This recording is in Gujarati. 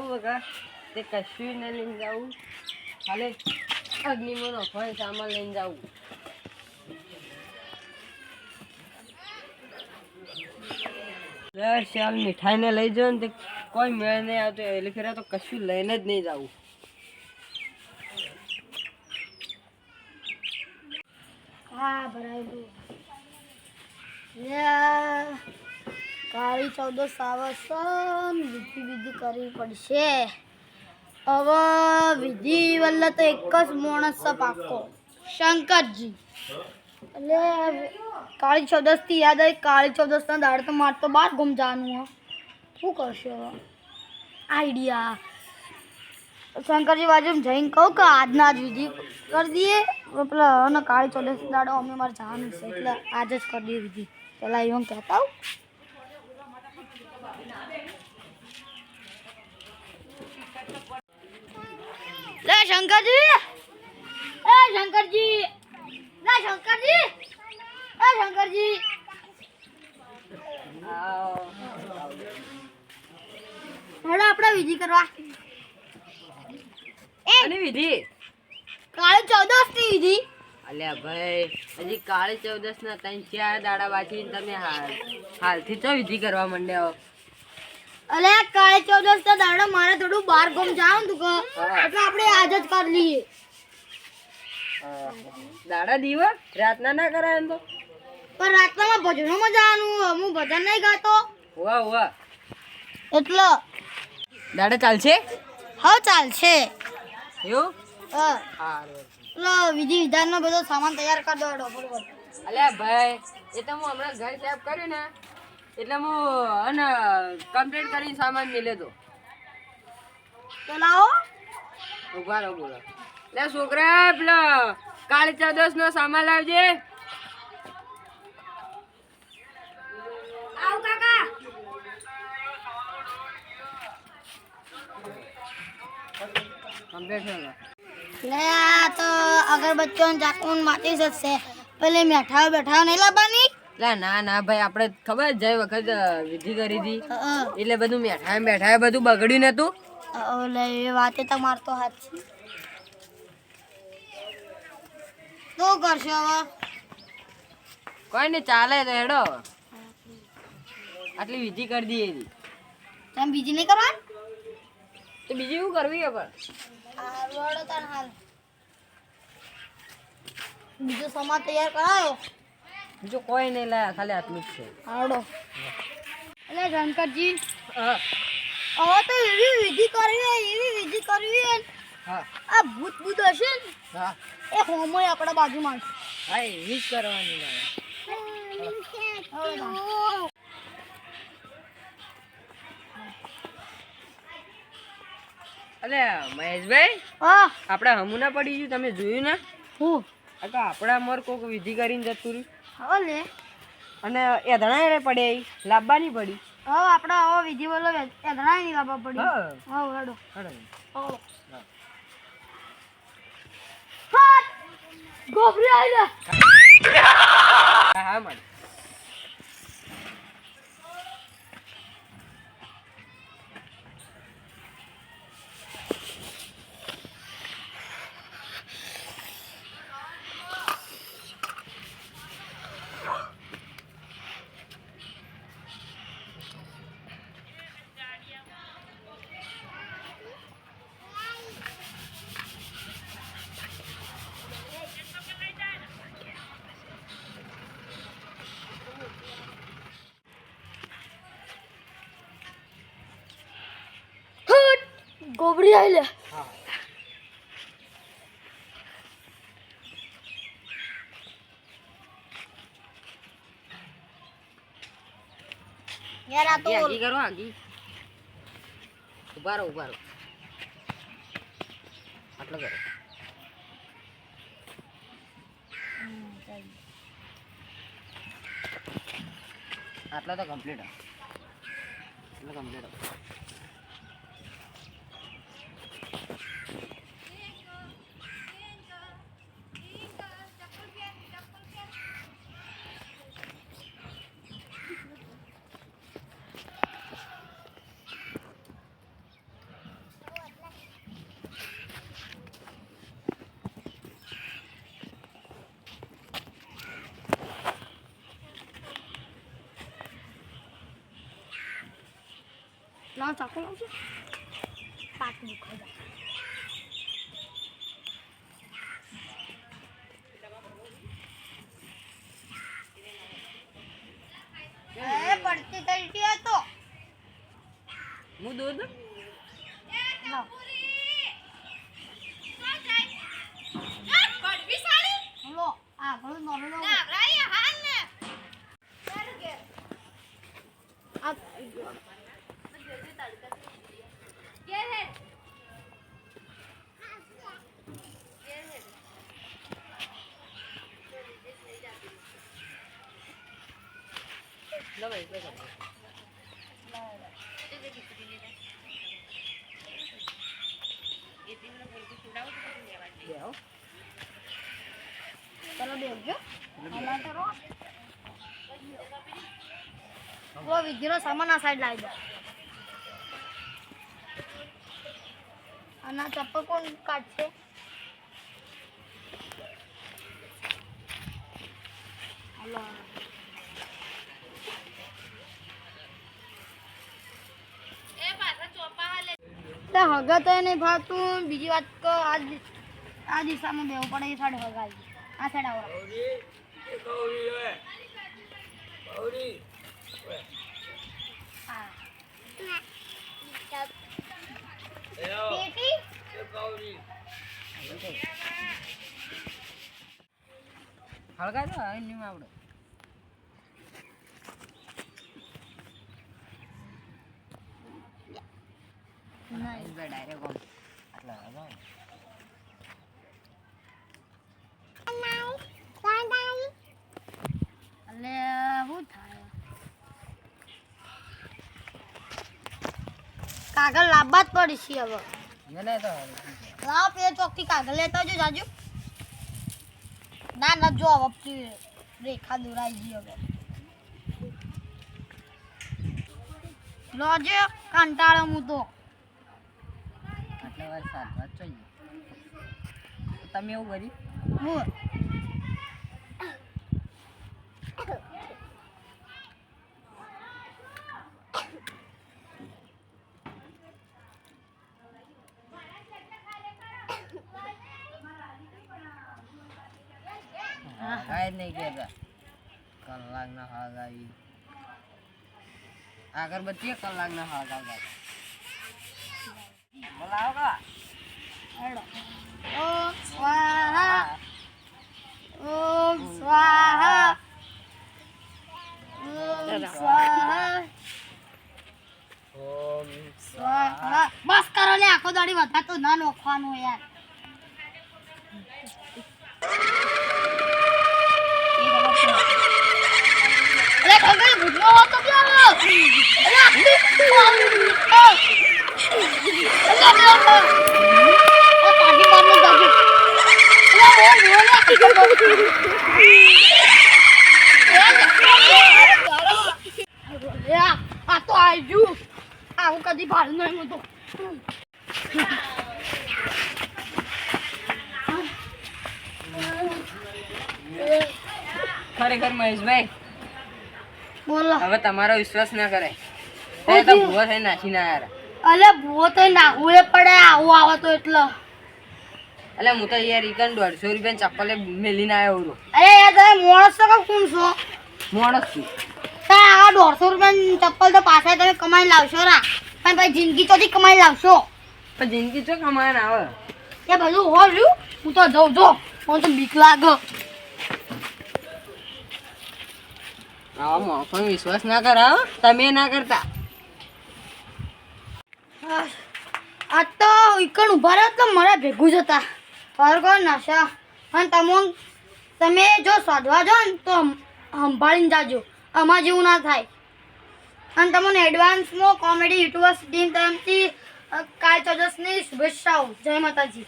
જવું વગર તે કશું ન લઈને જવું ખાલી અગ્નિમાં નફાય સામાન લઈને જવું દસ ચાલ મીઠાઈને લઈ જાઓ ને તે કોઈ મેળ નહીં આવતો. એટલે ફેરા તો કશું લઈને જ નહીં જવું હા લે. કાળી ચૌદસ છે વિધિ વિધિ કરવી પડશે. હવે વિધિ વલ્લ તો એક જ માણસ પાકો શંકરજી. એટલે કાળી ચૌદસથી યાદ આવી, કાળી ચૌદસના દાડે તો મારે તો બહાર ગુમ જવાનું હો શું કરશે આઈડિયા. શંકરજી બાજુ જઈને કહું કે આજના જ વિધિ કરી દઈએ. પેલા અને કાળી ચૌદસ દાડો અમે મારે જવાનું છે, એટલે આજે જ કરી દઈએ વિધિ. પેલા એવું કહેતા આવું લે શંકરજી! એ શંકરજી! લે શંકરજી! એ શંકરજી! હેડો આપણે વિધિ કરવા. અને વિધિ? કાળી ચૌદસની વિધિ. અલ્યા ભાઈ હજી કાળી ચૌદસ ના ત્રણ ચાર દાડા બાકી તમે હાલ હાલથી તો વિધિ કરવા માંડ્યા અલે કાળી ચૌદસ તો દાડો મારે થોડું બાર ગમ જાવ તું કો એટલે આપણે આજ જ કરી લઈએ. દાડા દીવ રાતના ના કરાય એમ તો. પણ રાતના ભજનોમાં જવાનું હું ભજન નહીં ગાતો. વાહ વાહ એટલો દાડા ચાલશે? હા ચાલશે. એવું? હા. સારું એટલે વિધિ વિધાનનો બધો સામાન તૈયાર કરી દો અલ્યા ભાઈ એ તો હું હમણાં ઘર સાફ કર્યું ને એટલે હું અને કમ્પ્લીટ કરીને સામાન મિલે તો લાવો. ઊભા રહો બોલો. લે છોકરા પેલો કાળી ચૌદસ નો સામાન લાવજે. આવ કાકા. કમ્પ્લીટ થઈ ગયો લે આ તો અગરબત્તીઓ ચાકુ માચીસ જ છે. પેલી મેઠાઓ બેઠાઓ નહીં લાવવાની? લે ના ના ભાઈ આપણે ખબર જય વખત વિધિ કરી હતી એટલે બધું મેઠા બેઠા બધું બગડ્યું નતું ઓલે એ વાતે તો મારતો હાથ છે. શું કરશો હવે? કોઈ ને ચાલે તો હેડો. આટલી વિધિ કરી દઈએ. તમે બીજી નહીં કરવાની? તો બીજી શું કરવી હે પણ બીજો સમાજ તૈયાર કરાયો? બીજું કોઈ નહીં લાયા ખાલી આટલું જ છે. આવડો એટલે હા. હવે તો એવી વિધિ કરવી એવી વિધિ કરવી આ ભૂત ભૂત હશે ને એ હોમો આપણા બાજુમાં છે. હા એવી જ કરવાની. હવે અલે મહેશભાઈ હા. આપણે હમુના પડી ગયું તમે જોયું ને? હું? આ તો આપણા મોર કોક વિધિ કરીને જતું રહ્યું હવે લે અને એ ધણા પડે લાવવાની પડી હવે આપણે હવે વિધિ બોલો એધણા નહીં લાવવા પડી હવે હા હેડો હેડો. હાટ! આવી હા હા મારી હાટ! ગોબરી આવી લે હા યાર આ તો આગી કરો આગી. ઊભા રહો ઊભા રહો આટલો કરો. આટલા તો કમ્પ્લીટ આટલો કમ્પ્લીટ મારો ચાકુ લાવજો પાટ દુખાય એ પડતી તલટી હતો હું દૂધ લાવ. લો આ ઘણું નોર્મલ આ લો ભાઈ લો ભાઈ. બેહો. ચલો બેસજો હમણાં તો રો વો સામાન આ સાઈડ લાવી દો અને આ ચપ્પલ કોણ કાઢશે તે હગા તો નહીં ભાવતું બીજી વાત તો આ દિ- આ દિશામાં બેવું પડે એ સાઈડ હગાવી આ સાઈડ આવો હા. પેટી? હળગા દો હવે નહીં આવડે નહીં. ડાયરેક્ટ ઓમ આટલા હળગાવો. એટલે શું થાય કાગળ લાવવા જ પડીશે હવે. લાવ પે ચોકથી કાગળ. લેતા આવજો જાજુ. ના ના જો વપથી રેખા દોરાઈ ગઈ હવે. લોજે કંટાળો હું તો. આટલા વાર સાત વાત જોઈએ તમે એવું કરી? હું જ નહીં કહેતા કલાક ના હળગાવી અગરબત્તી કલાક ના હળગાવતા બસ કરો લે આખો દાડી વધારે તો ના નોખવાનું યાર. અરે ખબર ભૂતનો હોત ક્યાં? આવ્યો? અરે આખી અરે અરે અરે. આ પાટી મારનું જાજુ. અરે બોલ બોલ આખી ખબર. એ આ આ તો આજુ કદી ભાડું નહીં ખરેખર મહેશભાઈ બોલો. હવે તમારો વિશ્વાસ ના કરાય. તે તો ભૂવો થઈ નાખી ના યાર અલે ભૂવો તો નાખવું એ પડે આવું આવે તો એટલો. અલે હું તો યાર ઈકન દોઢસો રૂપિયા ચપ્પલે મેલીને આવ્યો છું. અરે યાર તમે માણસ તો કોણ છો? માણસ છું. તારે આ દોઢસો રૂપિયા ચપ્પલ તો પાછા તમે કમાઈ લાવશો રા. પણ ભાઈ જિંદગી તોથી કમાઈ લાવશો. પણ જિંદગી તો કમાઈ આવે. એ બધું હો રહ્યું હું તો જઉં જો હું તો બીક લાગે. આવા માણસોનો વિશ્વાસ ના કરાવો તમે ના કરતા. આ તો ઈકણ ઊભા રહ્યો તો મારા ભેગું જ હતા ફરકો નશા. અને તમે તમે જો શોધવા જો ને તો સંભાળીને જાજો. આમાં જેવું ના થાય. અને તમને એડવાન્સમાં કોમેડી યુટ્યુબર્સ ટીમ તરફથી કાલ ચૌદસની શુભેચ્છાઓ. જય માતાજી.